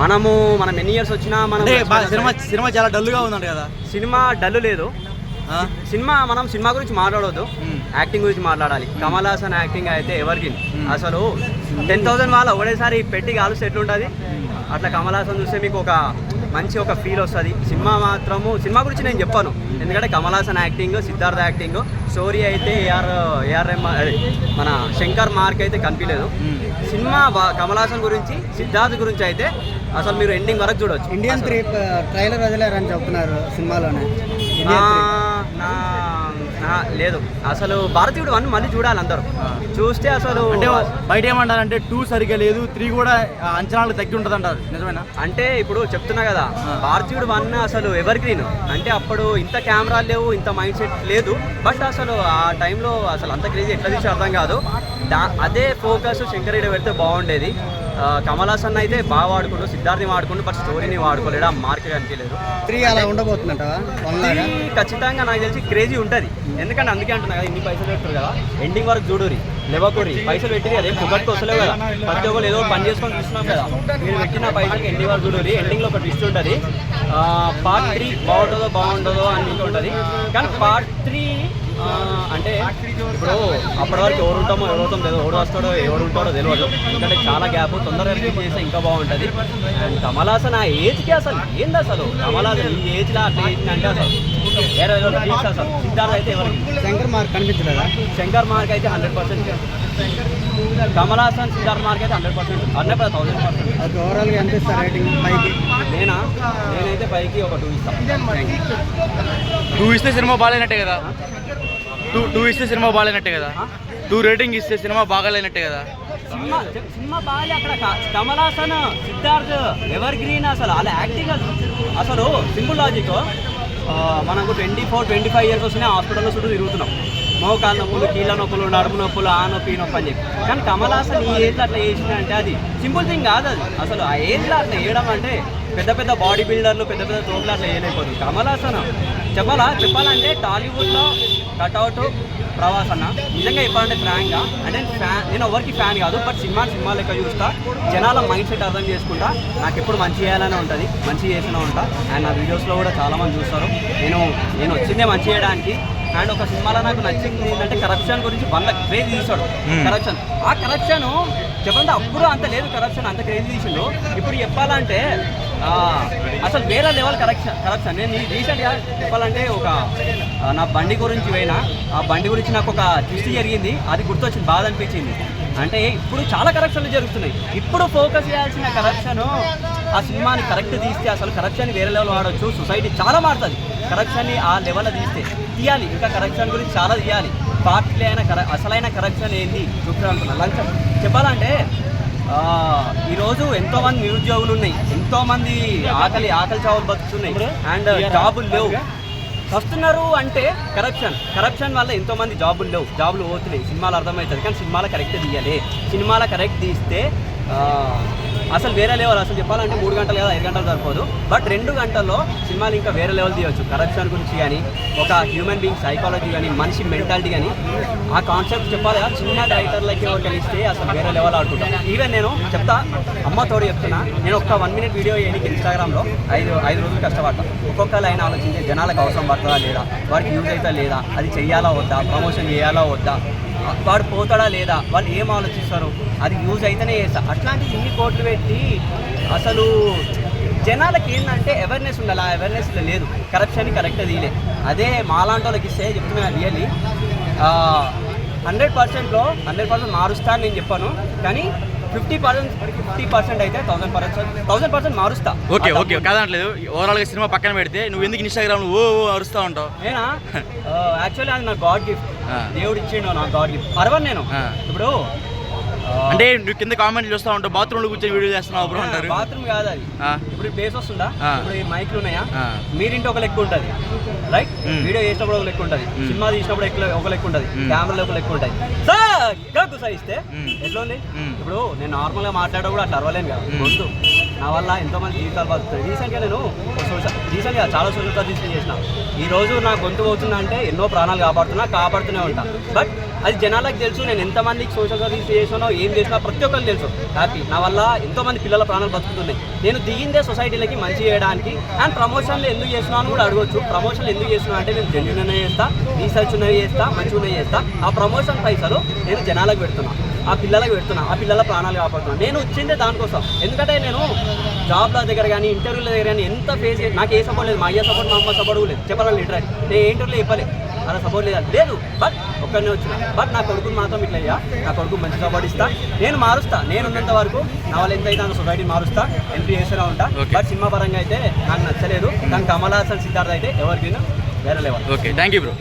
మనము మనం ఎన్ని ఇయర్స్ వచ్చినా మనం సినిమా సినిమా చాలా డల్గా ఉందంట కదా? సినిమా డల్లు లేదు? సినిమా మనం సినిమా గురించి మాట్లాడవద్దు. యాక్టింగ్ గురించి మాట్లాడాలి. కమల్ హాసన్ యాక్టింగ్ అయితే ఎవరికి అసలు టెన్ థౌసండ్ వాళ్ళు ఒకటేసారి పెట్టి కాలుస్తే ఎట్లుంటుంది? అట్లా కమల్ హాసన్ చూస్తే మీకు ఒక మంచి ఒక ఫీల్ వస్తుంది. సినిమా మాత్రము సినిమా గురించి నేను చెప్పాను. ఎందుకంటే Kamal Haasan acting Siddhartha acting story అయితే ఏఆర్ ఏఆర్ఎం మన శంకర్ మార్క్ అయితే కనిపించలేదు. మ్మ్. సినిమా కమల్ హాసన్ గురించి సిద్ధార్థ్ గురించి అయితే అసలు మీరు ఎండింగ్ వరకు చూడొచ్చు. ఇండియన్ ట్రైలర్ వదిలేరని చెప్తున్నారు సినిమాలోనే. నా లేదు. అసలు భారతీయుడు వన్ మళ్ళీ చూడాలి అందరూ. చూస్తే అసలు అంటే బయట ఏమంటారంటే టూ సరిగ్గా లేదు త్రీ కూడా ఆ, అంచనాలకు తగ్గి ఉంటుంది అంటారు నిజమేనా? అంటే ఇప్పుడు చెప్తున్నా కదా భారతీయుడు వన్ అసలు ఎవర్ గ్రీన్ అంటే అప్పుడు ఇంత కెమెరాలు లేవు ఇంత మైండ్ సెట్ లేదు. బట్ అసలు ఆ టైంలో అసలు అంత క్రేజీ ఎట్లా తీసి అర్థం కాదు. దా అదే ఫోకస్ శంకరెడ్డి పెడితే బాగుండేది. కమల్ హాసన్ అయితే బాగా వాడుకుంటూ సిద్ధార్థి వాడుకుంటూ బట్ స్టోరీని వాడుకోలేడు ఆ మార్క్ కనిపించలేదు. త్రీ అలా ఇది ఖచ్చితంగా నాకు తెలిసి క్రేజీ ఉంటుంది. ఎందుకంటే అందుకే అంటున్నా కదా ఇన్ని పైసలు పెడతారు కదా. ఎండింగ్ వరకు చూడురి లేవకూరి పైసలు పెట్టి అదే పుగట్టు వస్తలేవు కదా. ప్రతి ఒక్కరు ఏదో పని చేసుకొని చూస్తున్నాం కదా. మీరు పెట్టిన పైసలకి ఎండింగ్ వరకు చూడురి ఎండింగ్లో ఒక ట్విస్ట్ ఉంటుంది. పార్ట్ త్రీ బాగుంటుందో బాగుంటుందో అని ఉంటుంది. కానీ పార్ట్ త్రీ అంటే ఇప్పుడు అప్పటి వరకు ఎవరు ఉంటామో ఎవరు అవుతాం తెలియదు ఎవరు వస్తాడో ఎవరు ఉంటాడో తెలియదు ఎందుకంటే చాలా గ్యాప్ తొందరగా రిలీజ్ చేస్తే ఇంకా బాగుంటుంది. అండ్ కమల్ హాసన్ ఆ ఏజ్కి అసలు ఏంది అసలు? కమల్ హాసన్ ఈ ఏజ్లో అట్లా అంటే అసలు వేరే అసలు. సిద్ధార్థ్ అయితే ఎవరికి? శంకర్ మార్క్ కనిపించలేదా? శంకర్ మార్క్ అయితే hundred percent. Kamal Haasan Siddharth mark అయితే hundred percent. Hundred thousand percent. ఓవరాల్గా ఎంత ఇస్తారు రేటింగ్ పైకి? నేనా? నేనైతే పైకి ఒక టూ ఇస్తాను టూ ఇస్తే సినిమా బాగాలేనట్టే కదా? టూ టూ ఇస్తే సినిమా బాగాలేనట్టే కదా? టూ రేటింగ్ ఇస్తే సినిమా బాగాలేనట్టే కదా? సినిమా సినిమా బాగా అక్కడ కమల్ హాసన్ సిద్ధార్థ్ ఎవర్ గ్రీన్ అసలు వాళ్ళ యాక్టింగ్ అసలు- సింపుల్ లాజిక్ మనకు twenty four twenty five years వస్తున్నాయి హాస్పిటల్లో చుట్టూ తిరుగుతున్నాం. మోకాళ్ళ నొప్పులు కీళ్ళ నొప్పులు నడుము నొప్పులు ఆ నొప్పి నొప్పి అని చెప్పి. కానీ కమల్ హాసన్ ఈ ఏజ్లో అట్లా చేసిన అంటే అది సింపుల్ థింగ్ కాదు అది. అసలు ఆ ఏజ్లో అట్లా వేయడం అంటే పెద్ద పెద్ద బాడీ బిల్డర్లు పెద్ద పెద్ద తోపులు అట్లా వేయలేకపోతుంది కమల్ హాసన్ చెప్పాలా? చెప్పాలంటే టాలీవుడ్లో కట్అవుట్ ప్రవాస్ అన్న నిజంగా చెప్పాలంటే ఫ్రాంక్గా అంటే ఫ్యాన్ నేను ఎవరికి ఫ్యాన్ కాదు బట్ సినిమా సినిమా లెక్క చూస్తా. జనాల మైండ్ సెట్ అర్థం చేసుకుంటా. నాకు ఎప్పుడు మంచి చేయాలనే ఉంటుంది మంచి చేస్తూనే ఉంటా. అండ్ నా వీడియోస్లో కూడా చాలా మంది చూస్తారు. నేను నేను వచ్చిందే మంచి చేయడానికి. అండ్ ఒక సినిమాలో నాకు నచ్చింది ఏంటంటే కరప్షన్ గురించి వంద క్రేజ్ తీసాడు. కరప్షన్. ఆ కరప్షన్ చెప్పండి అప్పుడు అంత లేదు కరప్షన్ అంత క్రేజ్ తీసిండు. ఇప్పుడు చెప్పాలంటే అసలు వేరే లెవెల్ కరెక్షన్ కరప్షన్ నేను రీసెంట్గా చెప్పాలంటే ఒక నా బండి గురించి పోయినా ఆ బండి గురించి నాకు ఒక ట్విస్ట్ జరిగింది. అది గుర్తొచ్చింది బాధ అనిపించింది. అంటే ఇప్పుడు చాలా కరప్షన్లు జరుగుతున్నాయి. ఇప్పుడు ఫోకస్ చేయాల్సిన కరప్షన్ ఆ సినిమాని కరెక్ట్ తీస్తే అసలు కరప్షన్ వేరే లెవెల్ వాడచ్చు. సొసైటీ చాలా మారుతుంది. కరప్షన్ని ఆ లెవెల్లో తీస్తే తీయాలి. ఇంకా కరప్షన్ గురించి చాలా తీయాలి. పార్టీలైన అయిన కర అసలైన కరప్షన్ ఏంది? చూపుతున్నా లంచం. చెప్పాలంటే ఈరోజు ఎంతో మంది నిరుద్యోగులు ఉన్నాయి. ఎంతో మంది ఆకలి ఆకలి చావులు బతుకుతున్నాయి. అండ్ జాబులు లేవు. వస్తున్నారు అంటే కరప్షన్ కరప్షన్ వల్ల ఎంతో మంది జాబులు లేవు. జాబులు పోతున్నాయి. సినిమాలు అర్థమవుతుంది కానీ సినిమాలో కరెక్ట్ తీయాలి. సినిమాలో కరెక్ట్ తీస్తే అసలు వేరే లెవెల్ అసలు చెప్పాలంటే మూడు గంటలు లేదా ఐదు గంటలు సరిపోదు. బట్ రెండు గంటల్లో సినిమాలు ఇంకా వేరే లెవెల్ తీయవచ్చు కరప్షన్ గురించి కానీ ఒక హ్యూమన్ బీయింగ్ సైకాలజీ కానీ మనిషి మెంటాలిటీ కానీ ఆ కాన్సెప్ట్ చెప్పాలి చిన్న డైరెక్టర్లకి ఎవరు కలిస్తే అసలు వేరే లెవెల్ ఆడుకుంటాను ఈవెన్ నేను చెప్తా అమ్మ తోడు చెప్తున్నా నేను ఒక వన్ మినిట్ వీడియో చేయడానికి ఇన్స్టాగ్రామ్లో ఐదు ఐదు రోజులు కష్టపడతా ఒక్కొక్క లైన్ ఆలోచించే జనాలకు అవసరం పడుతుందా లేదా? వాడికి యూజ్ అవుతా లేదా? అది చెయ్యాలా వద్దా? ప్రమోషన్ చేయాలా వద్దా? వాడు పోతాడా లేదా? వాళ్ళు ఏం ఆలోచిస్తారు? అది యూజ్ అయితేనే చేస్తా. అట్లాంటి ఇన్ని కోట్లు పెట్టి అసలు జనాలకి ఏంటంటే అవేర్నెస్ ఉండాలి. ఆ అవేర్నెస్ లేదు. కరప్షన్ కరెక్ట్ తీయలే అదే మాలాంటి వాళ్ళకి ఇస్తే చెప్తున్నా రియల్లీ హండ్రెడ్ పర్సెంట్లో హండ్రెడ్ పర్సెంట్ మారుస్తా అని నేను చెప్పాను. కానీ ఫిఫ్టీ పర్సెంట్ ఫిఫ్టీ పర్సెంట్ అయితే థౌసండ్ పర్సెంట్ థౌసండ్ పర్సెంట్ మారుస్తా. ఓకే ఓకే కాదనట్లేదు. ఓవరాల్గా సినిమా పక్కన పెడితే నువ్వు ఎందుకు ఇన్స్టాగ్రామ్ ఓ ఓ అరుస్తూ ఉంటావు? నేనా? యాక్చువల్లీ అది నా గాడ్ గిఫ్ట్. దేవుడు ఇచ్చిండు నా గాడ్ గిఫ్ట్. అరవను నేను. ఇప్పుడు అంటే నువ్వు కింద కామెంట్లు చూస్తూ ఉంటావు బాత్రూంలో కూర్చొని వీడియో చేస్తున్నావు బ్రో అంటారు బాత్రూమ్ కాదు అది. ఇప్పుడు బేస్ వస్తుందా. ఇప్పుడు ఈ మైక్లు ఉన్నాయా. మీరింటి ఒక లెక్క ఉంటుంది రైట్. వీడియో చేసినప్పుడు ఒక లెక్క ఉంటుంది. సినిమా తీసినప్పుడు ఎక్క- ఒక లెక్క ఉంటుంది. కెమెరాలో ఒక లెక్క ఉంటుంది మ్. ఎట్లా ఉంది. ఇప్పుడు నేను నార్మల్గా మాట్లాడడం కూడా అట్లా అరవలేను కదా. గొంతు నా వల్ల ఎంతో మంది జీవితాలు బతుకుతాయి రీసెంట్గా నేను సోషల్ రీసెంట్గా చాలా సోషల్ సర్వీస్ చేసిన ఈ రోజు నా గొంతు పోతుందంటే ఎన్నో ప్రాణాలు కాపాడుతున్నా కాపాడుతూనే ఉంటా బట్ అది జనాలకు తెలుసు నేను ఎంతమందికి సోషల్ సర్వీస్ చేసానో ఏం చేసినా ప్రతి ఒక్కరికి తెలుసు. హ్యాపీ నా వల్ల ఎంతోమంది పిల్లల ప్రాణాలు బతుకుతున్నాయి. నేను దిగిందే సొసైటీలకి మంచి చేయడానికి. అండ్ ప్రమోషన్లు ఎందుకు చేస్తున్నాను కూడా అడగొచ్చు. ప్రమోషన్లు ఎందుకు చేస్తున్నా అంటే నేను జెన్యున్ చేస్తా రీసెర్చ్ ఉన్నవి చేస్తా మంచిగా ఉన్నవి చేస్తా. ఆ ప్రమోషన్ పైసలు నేను జనాలకు పెడుతున్నా ఆ పిల్లలకు పెడుతున్నా ఆ పిల్లల ప్రాణాలు కాపాడుతున్నాను నేను వచ్చిందే దానికోసం. ఎందుకంటే నేను జాబ్ల దగ్గర కానీ ఇంటర్వ్యూల దగ్గర కానీ ఎంత ఫేస్ నాకు ఏ సపోర్ట్ లేదు. మా అయ్య సపోర్ట్ మా అమ్మ సపోర్ట్ లేదు. చెప్పాలి లిటరీ నేను ఏ ఇంటర్వ్యూలో చెప్పలేదు అలా సపోర్ట్ లేదు? లేదు. బట్ ఒక్కడనే వచ్చిన. బట్ నా కొడుకుని మాత్రం ఇట్లా అయ్యా నా కొడుకు మంచి సపోర్ట్ ఇస్తా. నేను మారుస్తా. నేను ఉన్నంత వరకు నా వల్ల ఎంత అయితే సొసైటీ మారుస్తా ఎంట్రీ చేస్తూనే ఉంటా. బట్ సినిమా పరంగా అయితే నాకు నచ్చలేదు. కానీ కమల్ హాసన్ సిద్ధార్థ్ అయితే ఎవరికైనా వేరే level okay thank you bro